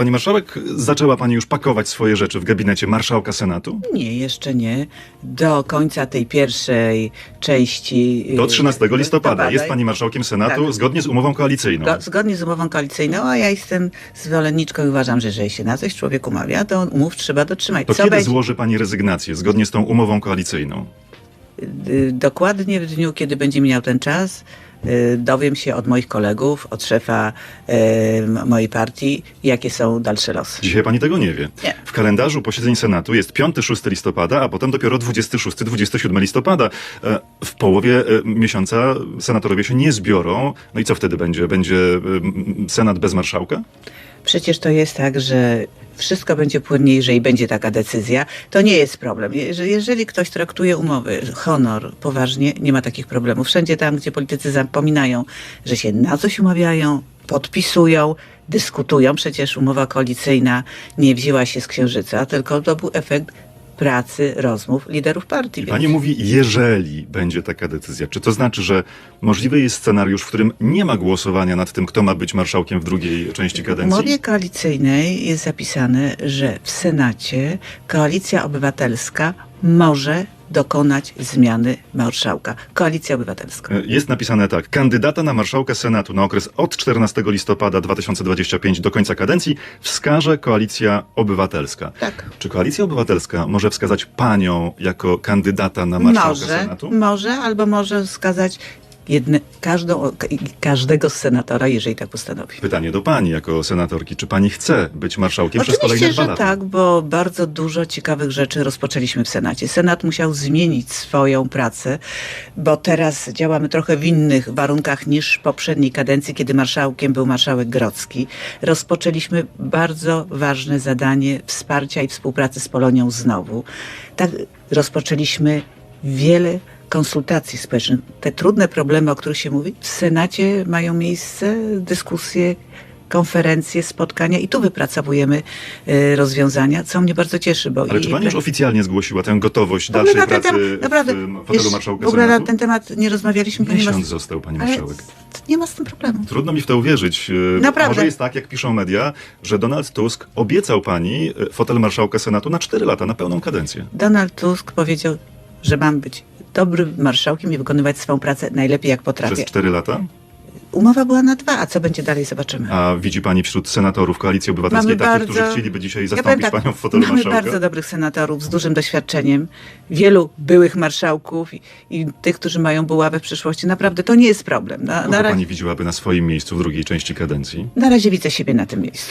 Pani marszałek, zaczęła pani już pakować swoje rzeczy w gabinecie marszałka Senatu? Nie, jeszcze nie. Do końca tej pierwszej części. Do y, 13 listopada jest pani marszałkiem Senatu Tak. zgodnie z umową koalicyjną. Go, zgodnie z umową koalicyjną, a ja jestem zwolenniczką i uważam, że jeżeli się na coś człowiek umawia, to umów trzeba dotrzymać. To Co kiedy będzie złoży pani rezygnację zgodnie z tą umową koalicyjną? y, dokładnie w dniu, kiedy będzie miał ten czas, dowiem się od moich kolegów, od szefa m- mojej partii, jakie są dalsze losy. Dzisiaj pani tego nie wie. Nie. W kalendarzu posiedzeń Senatu jest 5-6 listopada, a potem dopiero 26-27 listopada. E, W połowie e, miesiąca senatorowie się nie zbiorą. No i co wtedy będzie? Będzie e, Senat bez marszałka? Przecież to jest tak, że wszystko będzie płynnie, jeżeli będzie taka decyzja. To nie jest problem. Jeże- Jeżeli ktoś traktuje umowy, honor poważnie, nie ma takich problemów. Wszędzie tam, gdzie politycy zapominają, że się na coś umawiają, podpisują, dyskutują. Przecież umowa koalicyjna nie wzięła się z księżyca, tylko to był efekt pracy, rozmów liderów partii. I Więc- pani mówi, jeżeli będzie taka decyzja. Czy to znaczy, że możliwy jest scenariusz, w którym nie ma głosowania nad tym, kto ma być marszałkiem w drugiej części W kadencji? umowie koalicyjnej jest zapisane, że w Senacie Koalicja Obywatelska może dokonać zmiany marszałka. Koalicja Obywatelska. E, Jest napisane tak. Kandydata na marszałka Senatu na okres od 14 listopada 2025 do końca kadencji wskaże Koalicja Obywatelska. Tak. Czy Koalicja Obywatelska może wskazać panią jako kandydata na marszałka Może, Senatu? może, albo może wskazać jedne, każdą, każdego z senatora, jeżeli tak postanowi. Pytanie do pani jako senatorki. Czy pani chce być marszałkiem przez kolejne Oczywiście, dwa że lata? tak, bo bardzo dużo ciekawych rzeczy rozpoczęliśmy w Senacie. Senat musiał zmienić swoją pracę, bo teraz działamy trochę w innych warunkach niż w poprzedniej kadencji, kiedy marszałkiem był marszałek Grodzki. Rozpoczęliśmy bardzo ważne zadanie wsparcia i współpracy z Polonią znowu. Tak, rozpoczęliśmy wiele konsultacji społecznych. Te trudne problemy, o których się mówi, w Senacie mają miejsce dyskusje, konferencje, spotkania i tu wypracowujemy e, rozwiązania, co mnie bardzo cieszy. Bo Ale czy pani już oficjalnie zgłosiła tę gotowość dalszej na pracy temat, naprawdę, w fotelu marszałka w ogóle na ten temat nie rozmawialiśmy, Miesiąc został pani ale marszałek. nie ma z tym problemu. Trudno mi w to uwierzyć. E, Naprawdę. Może jest tak, jak piszą media, że Donald Tusk obiecał pani e, fotel marszałka Senatu na 4 lata, na pełną kadencję. Donald Tusk powiedział, że mam być dobrym marszałkiem i wykonywać swoją pracę najlepiej jak potrafię. Przez 4 lata? Umowa była na dwa, a co będzie dalej zobaczymy. A widzi pani wśród senatorów Koalicji Obywatelskiej Mamy takich, bardzo- którzy chcieliby dzisiaj Ja zastąpić powiem tak, panią w fotelu mamy marszałka? bardzo dobrych senatorów z dużym doświadczeniem, wielu byłych marszałków i, i tych, którzy mają buławę w przyszłości. Naprawdę to nie jest problem. Na, na, ra- pani widziałaby na swoim miejscu w drugiej części kadencji? na razie widzę siebie na tym miejscu.